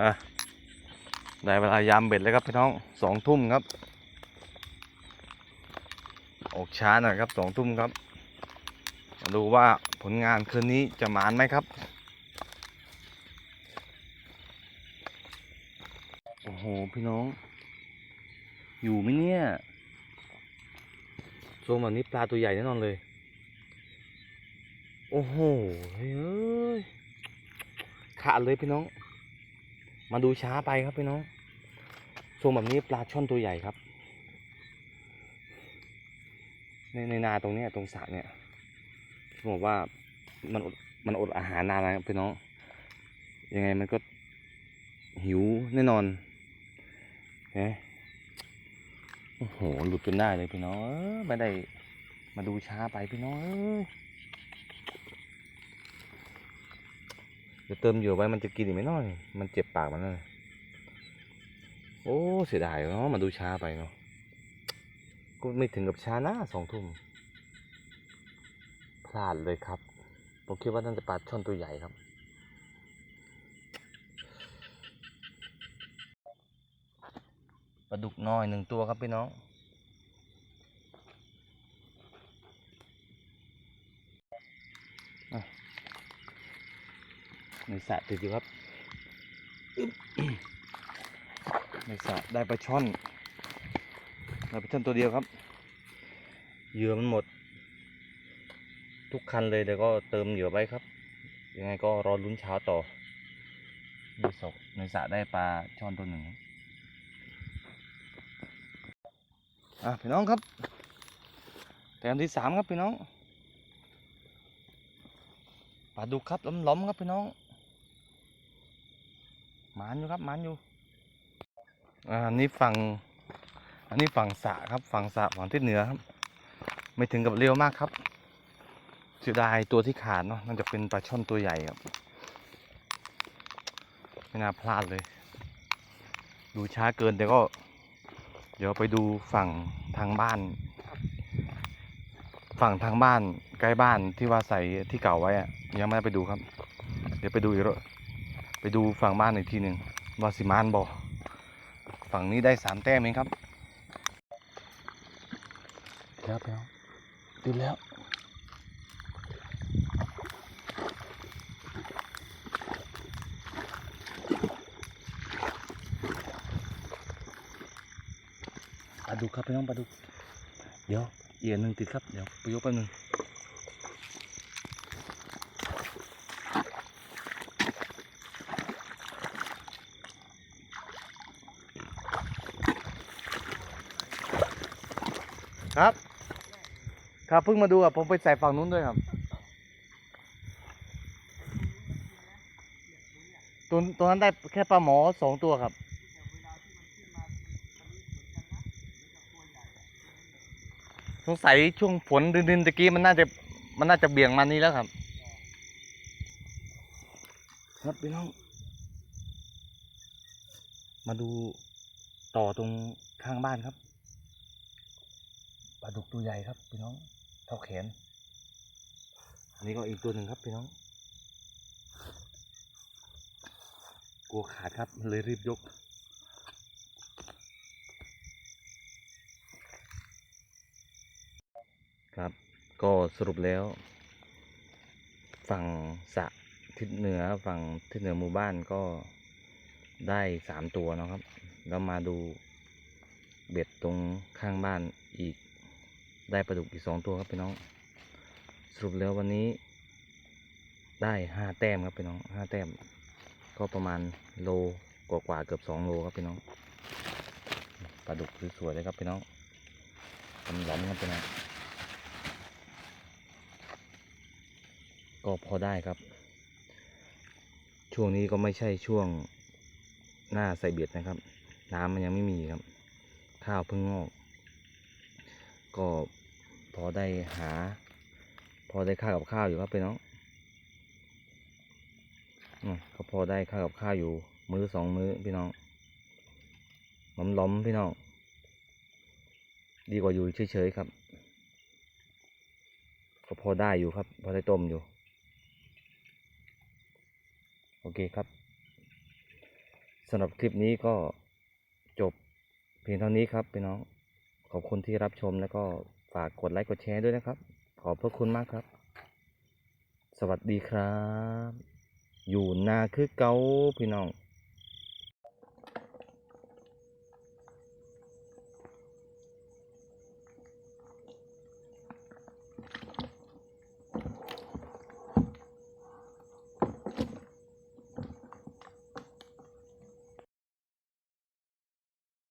อะได้เวลายามเบ็ดแล้วครับพี่น้องสองทุ่มครับ ออกช้าหน่อยครับสองทุ่มครับ ดูว่าผลงานคืนนี้จะหมานไหมครับ โอ้โห พี่น้อง อยู่ไหมเนี่ยทรงแบบนี้ปลาตัวใหญ่แน่นอนเลย โอ้โห เฮ้ยขาดเลยพี่น้อง มาดูช้าไปครับพี่น้องทรงแบบนี้ปลาช่อนตัวใหญ่ครับ ในในนาตรงนี้ตรงสระเนี่ยผมบอกว่ามันอดมันอดอาหารนานแล้วครับพี่น้อง ยังไงมันก็หิวแน่นอนเฮ้โอ้โห หลุดจนได้เลยพี่น้อง ไม่ได้มาดูช้าไปพี่น้องเอ้ย เดี๋ยวเติมเหยื่อไว้มันจะกินอีกไหมน้อย มันเจ็บปากมันเลยโอ้เสียดายเนาะมาดูช้าไปเนาะก็ไม่ถึงกับช้านะสองทุ่มพลาดเลยครับ ผมคิดว่าน่าจะปลาช่อนตัวใหญ่ครับ ปลาดุกน้อยหนึ่งตัวครับพี่น้อง ในสระติดอยู่ครับในสระได้ปลาช่อนเราไปชนตัวเดียวครับเหยื่อมันหมด ทุกคันเลยเดี๋ยวก็เติมเหยื่อไว้ครับ ยังไงก็รอลุ้นเช้าต่อ ในศกในสระได้ปลาช่อนตัวหนึ่งอะพี่น้องครับแต้มที่สามครับพี่น้องปลาดุกครับล้มๆครับพี่น้อง หมานอยู่ครับหมานอยู่อ่านี่ฝั่งอันนี้ฝั่งสะครับ ฝั่งสะฝั่งทิศเหนือครับ ไม่ถึงกับเร็วมากครับเสียดายตัวที่ขาดเนาะน่าจะเป็นปลาช่อนตัวใหญ่ครับ ไม่น่าพลาดเลย ดูช้าเกินแต่ก็ เดี๋ยวไปดูฝั่งทางบ้าน ฝั่งทางบ้านใกล้บ้านที่ว่าใส่ที่เก่าไว้อะยังไม่ได้ไปดูครับ เดี๋ยวไปดูอีกรอบ ไปดูฝั่งบ้านอีกทีหนึ่งว่าสิมานบอฝั่งนี้ได้สามแต้มเองครับแล้วแล้วติดแล้วปลาดุกครับพี่น้องปลาดุกเดี๋ยวเอียนหนึ่งติดครับ เดี๋ยวไปยกแป๊บนึง ครับ ครับเพิ่งมาดูอะผมไปใส่ฝั่งนู้นด้วยครับ ตัวตัวนั้นได้แค่ปลาหมอสองตัวครับ สงสัยช่วงฝนดินๆตะกี้มันน่าจะมันน่าจะเบี่ยงมานี้แล้วครับ ครับพี่น้อง มาดูต่อตรงข้างบ้านครับ ปลาดุกตัวใหญ่ครับพี่น้องเท่าแขน อันนี้ก็อีกตัวหนึ่งครับพี่น้อง กลัวขาดครับเลยรีบยก ครับก็สรุปแล้ว ฝั่งสะทิศเหนือฝั่งทิศเหนือหมู่บ้านก็ได้สามตัวนะครับ แล้วมาดูเบ็ดตรงข้างบ้านอีก ได้ปลาดุกอีกสองตัวครับพี่น้อง สรุปแล้ววันนี้ ได้ห้าแต้มครับพี่น้องห้าแต้ม ก็ประมาณโลกว่าๆเกือบสองโลครับพี่น้องปลาดุกสวยๆเลยครับพี่น้องทำหลอมครับพี่น้องก็พอได้ครับ ช่วงนี้ก็ไม่ใช่ช่วงหน้าใส่เบ็ดนะครับ น้ำมันยังไม่มีครับ ข้าวเพิ่งงอก ก็พอได้หา พอได้ข้าวกับข้าวอยู่ครับพี่น้องอืมก็พอได้ข้าวกับข้าวอยู่ มื้อสองมื้อพี่น้องล้อมล้มๆพี่น้อง ดีกว่าอยู่เฉยๆครับ ก็พอได้อยู่ครับ พอได้ต้มอยู่ โอเคครับสำหรับคลิปนี้ก็จบเพียงเท่านี้ครับพี่น้อง ขอบคุณที่รับชมแล้วก็ฝากกดไลค์กดแชร์ด้วยนะครับ ขอบพระคุณมากครับ สวัสดีครับ อยู่นาคือเกาพี่น้อง